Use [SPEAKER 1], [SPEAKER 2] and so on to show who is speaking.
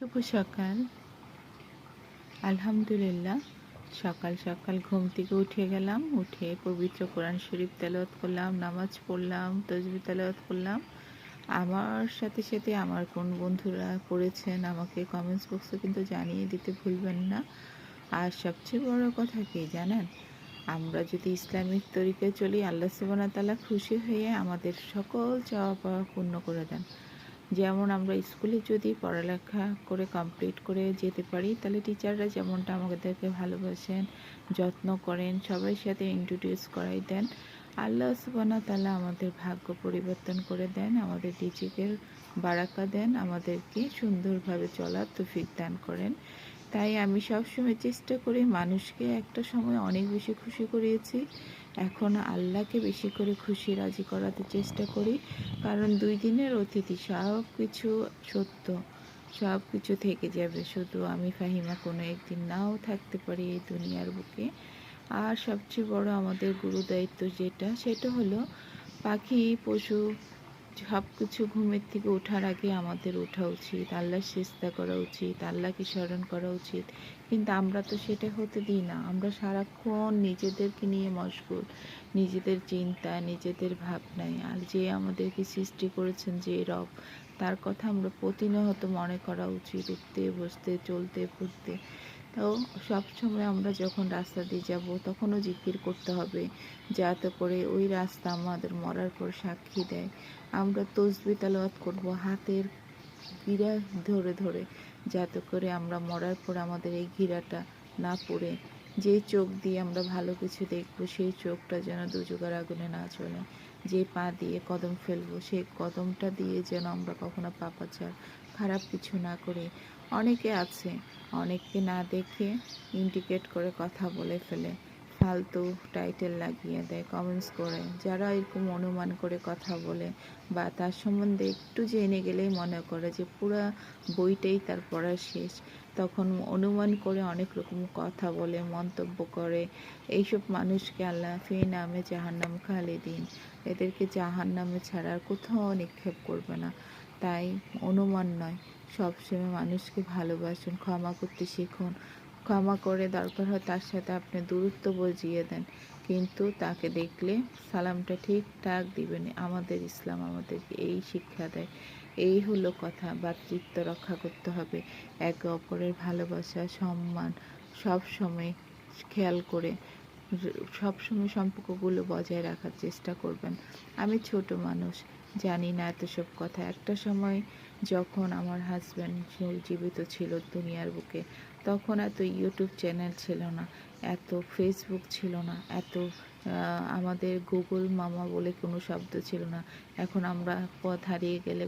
[SPEAKER 1] শুভ সকাল। আলহামদুলিল্লাহ, সকাল সকাল ঘুম থেকে উঠে গেলাম, উঠে পবিত্র কোরআন শরীফ তেলাওয়াত করলাম, নামাজ পড়লাম তসবি তেলাওয়াত করলাম। আমার সাথে সাথে আমার কোন বন্ধুরা পড়েছেন আমাকে কমেন্টস বক্সে কিন্তু জানিয়ে দিতে ভুলবেন না। আর সবচেয়ে বড় কথা কি জানেন? আমরা যদি ইসলামিক তরিকায় চলি, আল্লাহ সুবানা তালা খুশি হয়ে আমাদের সকল চাওয়া পাওয়া পূর্ণ করে দেন। যেমন আমরা স্কুলে যদি পড়ালেখা করে কমপ্লিট করে যেতে পারি, তাহলে টিচাররা যেমনটা আমাদেরকে ভালোবাসেন, যত্ন করেন সবার সাথে ইন্ট্রোডিউস করাই দেন। আল্লাহ সুবানা তালা আমাদের ভাগ্য পরিবর্তন করে দেন, আমাদের ডিজিকের বারাকা দেন, আমাদেরকে সুন্দরভাবে চলার তৌফিক দান করেন। তাই আমি সবসময় চেষ্টা করি মানুষকে একটা সময় অনেক বেশি খুশি করিয়েছি। এখন আল্লাহকে বেশি করে খুশি, রাজি করাতে চেষ্টা করি। কারণ দুই দিনের অতিথি সব কিছু সত্য সব কিছু থেকে যাবে। শুধু আমি, ফাহিমা কোনো একদিন নাও থাকতে পারি এই দুনিয়ার বুকে। আর সবচেয়ে বড় আমাদের গুরু দায়িত্ব যেটা, সেটা হলো পাখি, পশু সব কিছু ঘুমের থেকে ওঠার আগে আমাদের ওঠা উচিত, আল্লাহ চেষ্টা করা উচিত, আল্লাহকে স্মরণ করা উচিত। কিন্তু আমরা তো সেটা হতে দিই না। আমরা সারাক্ষণ নিজেদেরকে নিয়ে মশগুল, নিজেদের চিন্তা, নিজেদের ভাবনায় আর যে আমাদেরকে সৃষ্টি করেছেন যে রব, তার কথা আমরা প্রতিনিয়ত মনে করা উচিত, উঠতে, বসতে, চলতে ফুটতে তো সবসময় আমরা যখন রাস্তা দিয়ে যাব, তখনও জিকির করতে হবে, যাতে করে ওই রাস্তা আমাদের মরার পর সাক্ষী দেয়। আমরা তসবি তালাওয়াত করব হাতের গিরা ধরে ধরে, যাতে করে আমরা মরার পর আমাদের এই গিরাটা না পড়ে। যে চোখ দিয়ে আমরা ভালো কিছু দেখব, সেই চোখটা যেন দুযোগার আগুনে না চলে যে পা দিয়ে কদম ফেলব, সেই কদমটা দিয়ে যেন আমরা কখনো পাপাচার খারাপ কিছু না করে। অনেকে আছে, অনেককে না দেখে ইন্ডিকেট করে কথা বলে ফেলে। ফালতু টাইটেল লাগিয়ে দেয়, কমেন্টস করে। যারা এরকম অনুমান করে কথা বলে বা তার সম্বন্ধে একটু জেনে গেলেই মনে করে যে পুরো বইটাই তার পড়া শেষ। তখন অনুমান করে অনেক রকম কথা বলে, মন্তব্য করে। এইসব মানুষকে আল্লাহ ফি নামে জাহান্নাম খালি দিন এদেরকে জাহান নামে ছাড়া কোথাও নিক্ষেপ করবে না। তাই অনুমান নয়। সবসময় মানুষকে ভালোবাসুন, ক্ষমা করতে শিখুন। ক্ষমা করে দরকার হয় তার সাথে আপনি দূরত্ব বজিয়ে দেন। কিন্তু তাকে দেখলে সালামটা ঠিকঠাক দিবেন। আমাদের ইসলাম আমাদেরকে এই শিক্ষা দেয়। এই হলো কথা, ভাতৃত্ব রক্ষা করতে হবে। একে অপরের ভালোবাসা, সম্মান সব সময় খেয়াল করে সব সময় সম্পর্কগুলো বজায় রাখার চেষ্টা করবেন। আমি ছোট মানুষ, জানি না এত সব কথা। একটা সময় যখন আমার হাজব্যান্ড জীবিত ছিল দুনিয়ার বুকে, তখন এত ইউটিউব চ্যানেল ছিল না, এত ফেসবুক ছিল না, এত আমাদের গুগল মামা বলে কোনো শব্দ ছিল না। এখন আমরা পথ হারিয়ে গেলে